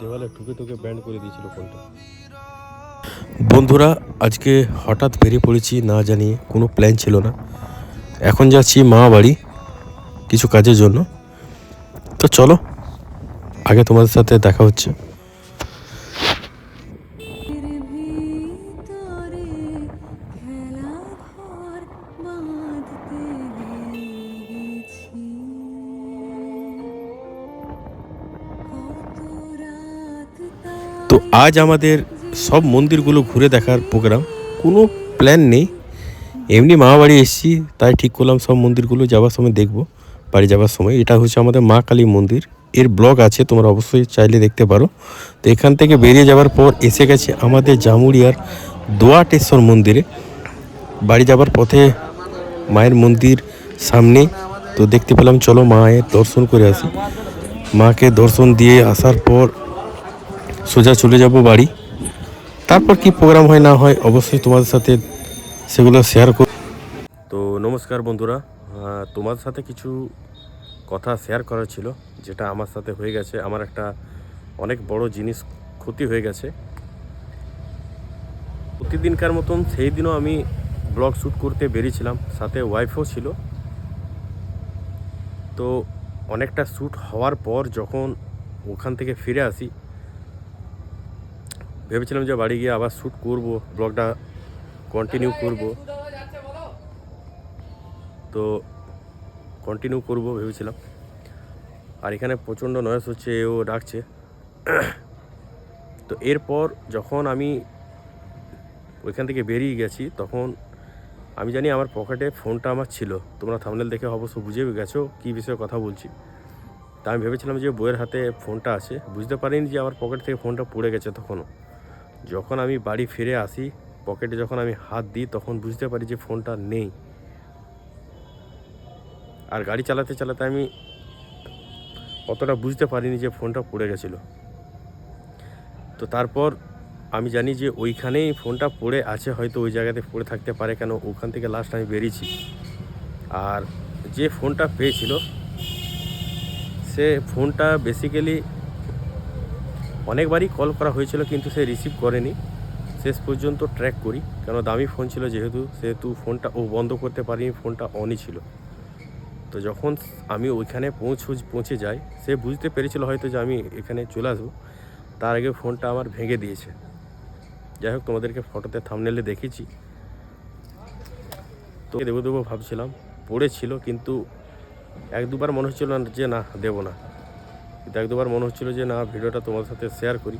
দেওয়ালে ঠুকে ঠুকে ব্যান্ড করে দিয়েছিল ফোনটা বন্ধুরা, আজকে হঠাৎ বেরিয়ে পড়েছি, না জানিয়ে কোনো প্ল্যান ছিল না। এখন যাচ্ছি মা বাড়ি কিছু কাজের জন্য। তো চলো, আগে তোমাদের সাথে দেখা হচ্ছে। তো আজ আমাদের সব মন্দিরগুলো ঘুরে দেখার প্রোগ্রাম কোনো প্ল্যান নেই। এমনি মা বাড়ি এসেছি, তাই ঠিক করলাম সব মন্দিরগুলো যাওয়ার সময় দেখব, বাড়ি যাওয়ার সময়। এটা হচ্ছে আমাদের মা কালী মন্দির। এর ব্লগ আছে, তোমরা অবশ্যই চাইলে দেখতে পারো। তো এখান থেকে বেরিয়ে যাওয়ার পর এসে গেছে আমাদের জামুরিয়ার দোয়াটেশ্বর মন্দিরে। বাড়ি যাওয়ার পথে মায়ের মন্দির সামনে। তো দেখতে পেলাম, চলো মায়ের দর্শন করে আসি। মাকে দর্শন দিয়ে আসার পর সোজা চলে যাব বাড়ি। তারপর কি প্রোগ্রাম হয় না হয় অবশ্যই তোমাদের সাথে সেগুলো শেয়ার কর তো নমস্কার বন্ধুরা। আহ, তোমাদের সাথে কিছু কথা শেয়ার করার ছিল যেটা আমার সাথে হয়ে গেছে। আমার একটা অনেক বড় জিনিস ক্ষতি হয়ে গেছে। প্রতিদিনকার মতন সেই দিনও আমি ব্লগ শ্যুট করতে বেরিয়েছিলাম। সাথে ওয়াইফও ছিল। তো অনেকটা শ্যুট হওয়ার পর যখন ওখান থেকে ফিরে আসি ভেবেছিলাম যে বাড়ি গিয়ে আবার শ্যুট করব, ব্লগটা কন্টিনিউ করব। তো কন্টিনিউ করব ভেবেছিলাম। আর এখানে প্রচণ্ড নয়েস হচ্ছে, ও ডাকছে। তো এরপর যখন আমি ওইখান থেকে বেরিয়ে গেছি, তখন আমি জানি আমার পকেটে ফোনটা আমার ছিল। তোমরা থামনেল দেখে অবশ্য বুঝে গেছো কী বিষয়ে কথা বলছি। তা আমি ভেবেছিলাম যে বইয়ের হাতে ফোনটা আছে। বুঝতে পারিনি যে আমার পকেট থেকে ফোনটা পড়ে গেছে তখনও। যখন আমি বাড়ি ফিরে আসি, পকেটে যখন আমি হাত দিই, তখন বুঝতে পারি যে ফোনটা নেই। আর গাড়ি চালাতে চালাতে আমি অতটা বুঝতে পারিনি যে ফোনটা পড়ে গেছিল। তো তারপর আমি জানি যে ওইখানেই ফোনটা পড়ে আছে, হয়তো ওই জায়গাতে পড়ে থাকতে পারে কেন, ওখান থেকে লাস্ট আমি বেরিয়েছি। আর যে ফোনটা পেয়েছিল, সে ফোনটা বেসিক্যালি অনেকবারই কল করা হয়েছিল কিন্তু সে রিসিভ করেনি। শেষ পর্যন্ত ট্র্যাক করি। কেন দামি ফোন ছিল, যেহেতু সেহেতু ফোনটা ও বন্ধ করতে পারিনি ফোনটা অনই ছিল। তো যখন আমি ওইখানে পৌঁছ পৌঁছে যাই, সে বুঝতে পেরেছিল হয়তো যে আমি এখানে চলে আসব। তার আগে ফোনটা আমার ভেঙে দিয়েছে। যাই হোক, তোমাদেরকে ফটোতে থামনেলে দেখেছি। তো দেবো দেবো ভাবছিলাম, পড়েছিল কিন্তু এক দুবার মনে হচ্ছিল না যে না, দেবো না। কিন্তু এক দুবার মনে হচ্ছিল যে না, ভিডিওটা তোমাদের সাথে শেয়ার করি।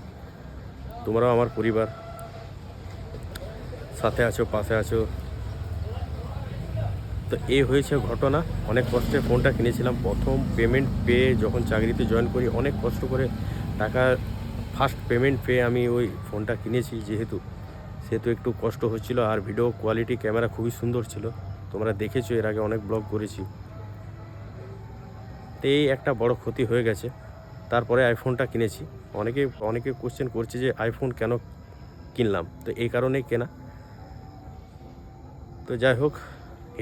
তোমরাও আমার পরিবার, সাথে আছো, পাশে আছো। তো এই হয়েছে ঘটনা। অনেক কষ্টে ফোনটা কিনেছিলাম। প্রথম পেমেন্ট পেয়ে যখন চাকরিতে জয়েন করি, অনেক কষ্ট করে টাকা ফার্স্ট পেমেন্ট পেয়ে আমি ওই ফোনটা কিনেছি যেহেতু। সেহেতু একটু কষ্ট হচ্ছিল। আর ভিডিও কোয়ালিটি ক্যামেরা খুবই সুন্দর ছিল। তোমরা দেখেছ, এর আগে অনেক ব্লগ করেছি। তো এই একটা বড় ক্ষতি হয়ে গেছে। তারপরে আইফোনটা কিনেছি। অনেকে অনেকে কোশ্চেন করছে যে আইফোন কেন কিনলাম? তো এই কারণেই কেনা। তো যাই হোক,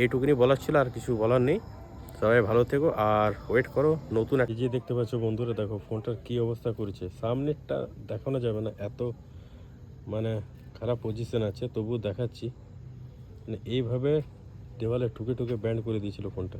এইটুকুনি বলার ছিল, আর কিছু বলার নেই। সবাই ভালো থেকো, আর ওয়েট করো, নতুন যে দেখতে পাচ্ছ বন্ধুরা, দেখো ফোনটার কি অবস্থা করেছে। সামনেরটা দেখানো যাবে না, এত মানে খারাপ পজিশন আছে, তবুও দেখাচ্ছি। মানে এইভাবে দেওয়ালে ঠুকে ঠুকে ব্যান্ড করে দিয়েছিল ফোনটা।